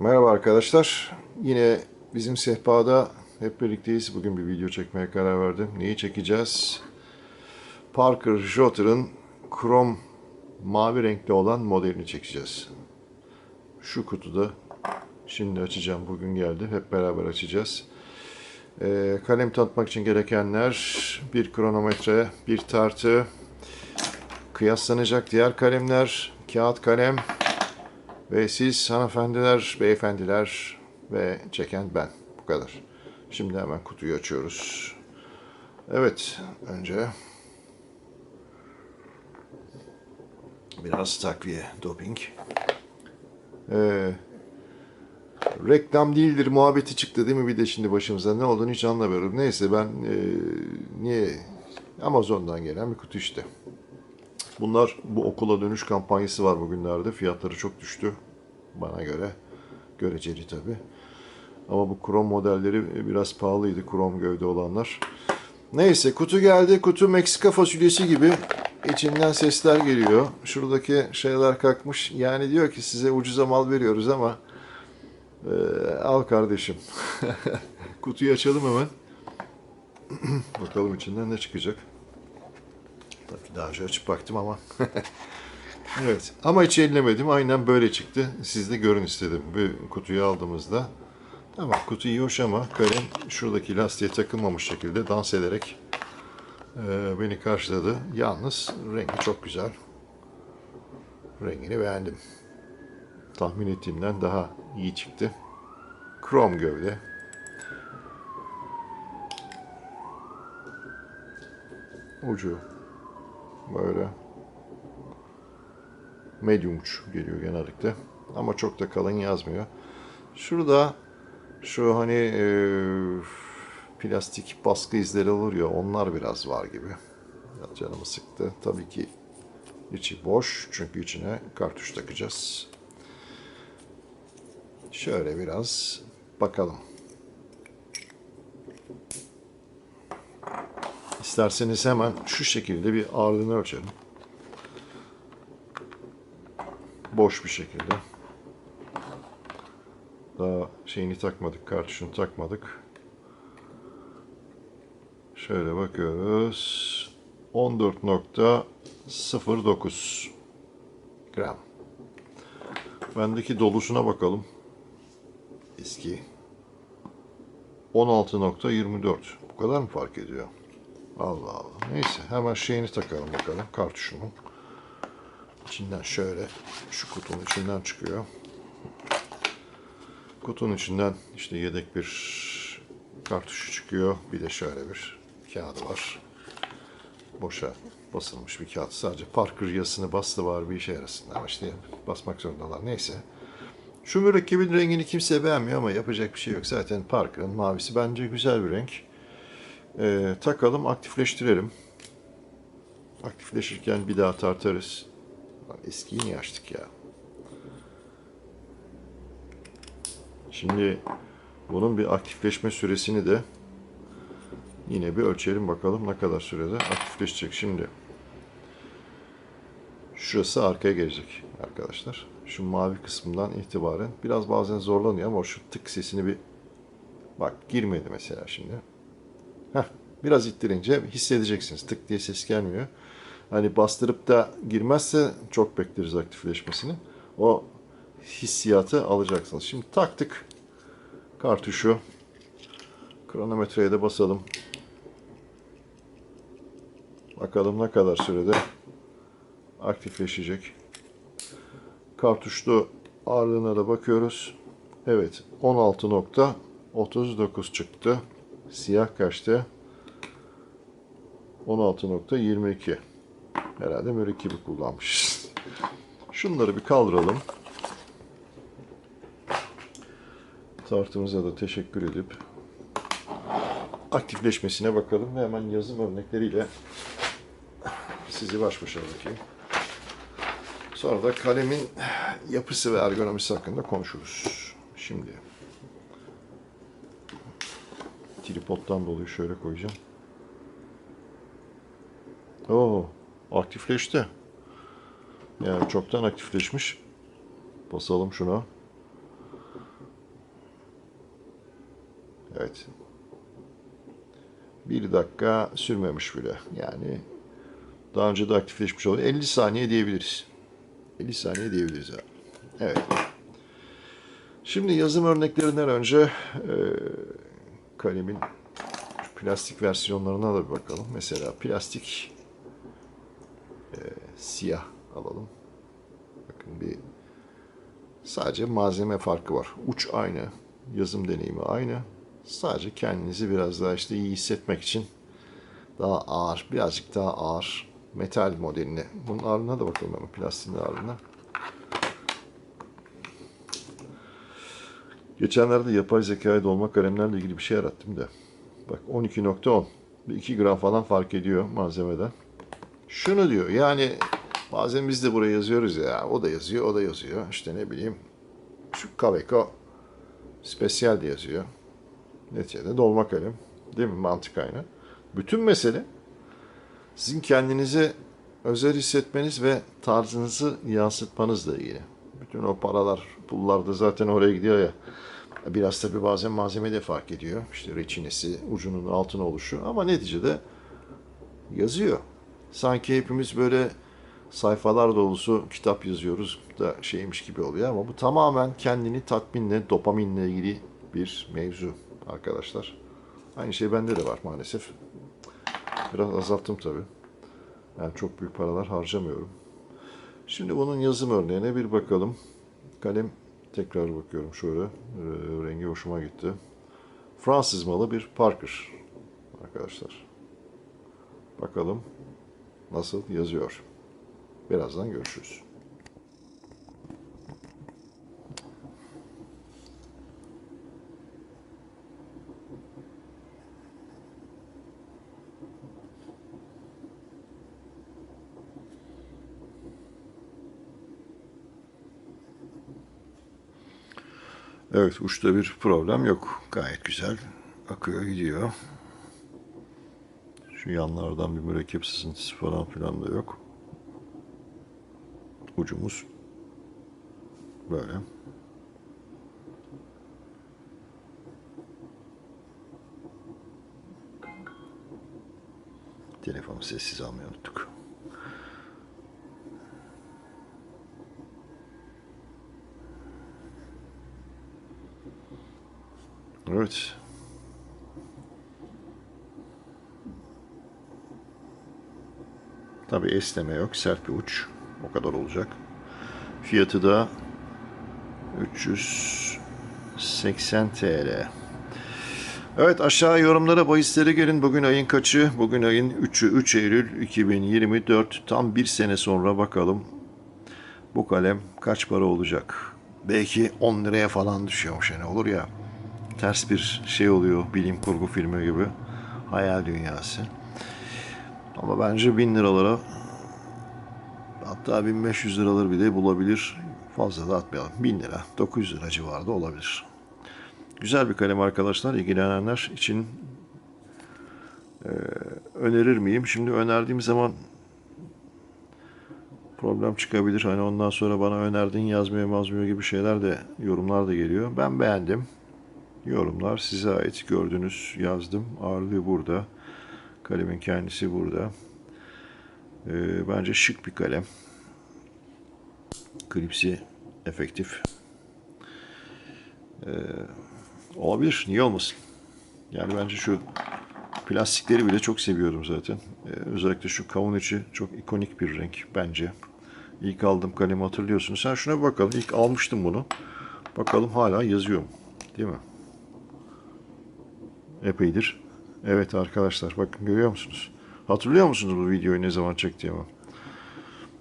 Merhaba arkadaşlar. Yine bizim sehpada hep birlikteyiz. Bugün bir video çekmeye karar verdim. Neyi çekeceğiz? Parker Jotter'ın krom mavi renkli olan modelini çekeceğiz. Şu kutuda şimdi açacağım. Bugün geldi. Hep beraber açacağız. Ee, kalem tanıtmak için gerekenler bir kronometre, bir tartı, kıyaslanacak diğer kalemler, kağıt kalem, ve siz hanımefendiler, beyefendiler ve çeken ben. Bu kadar. Şimdi hemen kutuyu açıyoruz. Evet, önce biraz takviye, doping. Ee, reklam değildir muhabbeti çıktı değil mi bir de şimdi başımıza ne olduğunu hiç anlamıyorum. Neyse ben e, niye Amazon'dan gelen bir kutu işte. Bunlar bu okula dönüş kampanyası var bugünlerde. Fiyatları çok düştü bana göre. Göreceli tabi. Ama bu krom modelleri biraz pahalıydı krom gövde olanlar. Neyse kutu geldi. Kutu Meksika fasulyesi gibi içinden sesler geliyor. Şuradaki şeyler kalkmış. Yani diyor ki size ucuza mal veriyoruz ama e, al kardeşim. Kutuyu açalım hemen. Bakalım içinden ne çıkacak. Tabii daha önce açıp baktım ama. evet. Ama hiç ellemedim. Aynen böyle çıktı. Siz de görün istedim. Bu kutuyu aldığımızda. Tamam kutu iyi hoş ama kalem şuradaki lastiğe takılmamış şekilde dans ederek e, beni karşıladı. Yalnız rengi çok güzel. Rengini beğendim. Tahmin ettiğimden daha iyi çıktı. Krom gövde. Ucu böyle medium uç geliyor genellikle. Ama çok da kalın yazmıyor. Şurada şu hani e, plastik baskı izleri olur ya onlar biraz var gibi. Biraz canımı sıktı. Tabii ki içi boş çünkü içine kartuş takacağız. Şöyle biraz bakalım. İsterseniz hemen şu şekilde bir ağırlığını ölçelim. Boş bir şekilde. Daha şeyini takmadık, kartuşunu takmadık. Şöyle bakıyoruz. 14.09 gram. Bendeki dolusuna bakalım. Eski. 16.24. Bu kadar mı fark ediyor? Allah Allah. Neyse hemen şeyini takalım bakalım kartuşunu. İçinden şöyle şu kutunun içinden çıkıyor. Kutunun içinden işte yedek bir kartuşu çıkıyor. Bir de şöyle bir kağıdı var. Boşa basılmış bir kağıt. Sadece Parker yazısını bastı var bir işe yarasın. Ama işte basmak zorundalar. Neyse. Şu mürekkebin rengini kimse beğenmiyor ama yapacak bir şey yok. Zaten Parker'ın mavisi bence güzel bir renk. Ee, takalım, aktifleştirelim. Aktifleşirken bir daha tartarız. Eskiyi niye açtık ya? Şimdi bunun bir aktifleşme süresini de yine bir ölçelim bakalım ne kadar sürede aktifleşecek. Şimdi şurası arkaya gelecek arkadaşlar. Şu mavi kısmından itibaren biraz bazen zorlanıyor ama şu tık sesini bir bak girmedi mesela şimdi. Heh, biraz ittirince hissedeceksiniz. Tık diye ses gelmiyor. Hani bastırıp da girmezse çok bekleriz aktifleşmesini. O hissiyatı alacaksınız. Şimdi taktık kartuşu. Kronometreye de basalım. Bakalım ne kadar sürede aktifleşecek. Kartuşlu ağırlığına da bakıyoruz. Evet 16.39 çıktı. Siyah kaçtı? 16.22. Herhalde mürekkebi kullanmışız. Şunları bir kaldıralım. Tartımıza da teşekkür edip aktifleşmesine bakalım ve hemen yazım örnekleriyle sizi baş başa bırakayım. Sonra da kalemin yapısı ve ergonomisi hakkında konuşuruz. Şimdi tripodtan dolayı şöyle koyacağım. Oo, aktifleşti. Yani çoktan aktifleşmiş. Basalım şuna. Evet. Bir dakika sürmemiş bile. Yani daha önce de aktifleşmiş oluyor. 50 saniye diyebiliriz. 50 saniye diyebiliriz abi. Evet. Şimdi yazım örneklerinden önce kalemin plastik versiyonlarına da bir bakalım. Mesela plastik e, siyah alalım. Bakın bir sadece malzeme farkı var. Uç aynı, yazım deneyimi aynı. Sadece kendinizi biraz daha işte iyi hissetmek için daha ağır, birazcık daha ağır metal modeline. Bunun ağırlığına da bakalım ama plastiğin ağırlığına. Geçenlerde yapay zekaya dolma kalemlerle ilgili bir şey yarattım da. Bak 12.10. Bir 2 gram falan fark ediyor malzemeden. Şunu diyor yani bazen biz de buraya yazıyoruz ya. O da yazıyor, o da yazıyor. İşte ne bileyim şu Kaweco Spesyal diye yazıyor. Neticede dolma kalem. Değil mi? Mantık aynı. Bütün mesele sizin kendinizi özel hissetmeniz ve tarzınızı yansıtmanızla ilgili. Bütün o paralar, pullar da zaten oraya gidiyor ya. Biraz tabii bazen malzeme de fark ediyor. İşte reçinesi, ucunun altın oluşu. Ama neticede yazıyor. Sanki hepimiz böyle sayfalar dolusu kitap yazıyoruz da şeymiş gibi oluyor ama bu tamamen kendini tatminle, dopaminle ilgili bir mevzu arkadaşlar. Aynı şey bende de var maalesef. Biraz azalttım tabii. Yani çok büyük paralar harcamıyorum. Şimdi bunun yazım örneğine bir bakalım. Kalem tekrar bakıyorum şöyle. Ee, rengi hoşuma gitti. Fransız malı bir Parker arkadaşlar. Bakalım nasıl yazıyor. Birazdan görüşürüz. Evet uçta bir problem yok. Gayet güzel akıyor gidiyor. Şu yanlardan bir mürekkep sızıntısı falan filan da yok. Ucumuz böyle. Telefonu sessiz almayı unuttuk. Evet. Tabi esneme yok. Sert bir uç. O kadar olacak. Fiyatı da 380 TL. Evet aşağı yorumlara bahislere gelin. Bugün ayın kaçı? Bugün ayın 3'ü 3 Eylül 2024. Tam bir sene sonra bakalım bu kalem kaç para olacak? Belki 10 liraya falan düşüyormuş yani olur ya. Ters bir şey oluyor bilim kurgu filmi gibi. Hayal dünyası. Ama bence 1000 liralara hatta 1500 liraları bile bulabilir. Fazla da atmayalım. 1000 lira, 900 lira civarında olabilir. Güzel bir kalem arkadaşlar. İlgilenenler için e, önerir miyim? Şimdi önerdiğim zaman problem çıkabilir. Hani ondan sonra bana önerdin yazmıyor yazmıyor gibi şeyler de yorumlar da geliyor. Ben beğendim. Yorumlar size ait. Gördünüz yazdım. Ağırlığı burada. Kalemin kendisi burada. Ee, bence şık bir kalem. Klipsi efektif. Ee, olabilir. Niye olmasın? Yani bence şu plastikleri bile çok seviyorum zaten. Ee, özellikle şu kavun içi çok ikonik bir renk bence. İlk aldığım kalemi hatırlıyorsunuz. Sen şuna bakalım. İlk almıştım bunu. Bakalım hala yazıyor mu? Değil mi? Epeydir. Evet arkadaşlar bakın görüyor musunuz? Hatırlıyor musunuz bu videoyu ne zaman çektiğimi?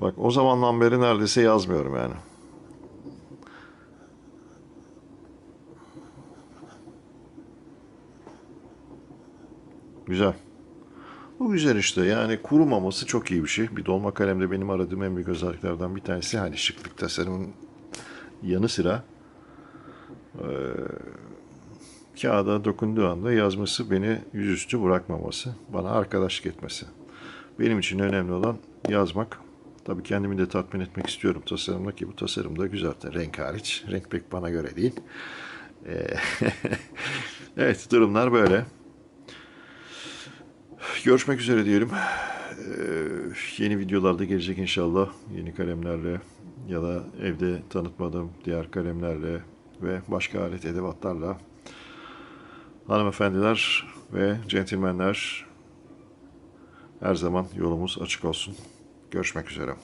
Bak o zamandan beri neredeyse yazmıyorum yani. Güzel. Bu güzel işte yani kurumaması çok iyi bir şey. Bir dolma kalemde benim aradığım en büyük özelliklerden bir tanesi hani şıklık tasarımın yanı sıra eee kağıda dokunduğu anda yazması beni yüzüstü bırakmaması, bana arkadaşlık etmesi. Benim için önemli olan yazmak. Tabii kendimi de tatmin etmek istiyorum tasarımla ki bu tasarım da güzel. Renk hariç. Renk pek bana göre değil. Ee, evet durumlar böyle. Görüşmek üzere diyelim. Ee, yeni videolarda gelecek inşallah. Yeni kalemlerle ya da evde tanıtmadığım diğer kalemlerle ve başka alet edevatlarla. Hanımefendiler ve centilmenler her zaman yolumuz açık olsun. Görüşmek üzere.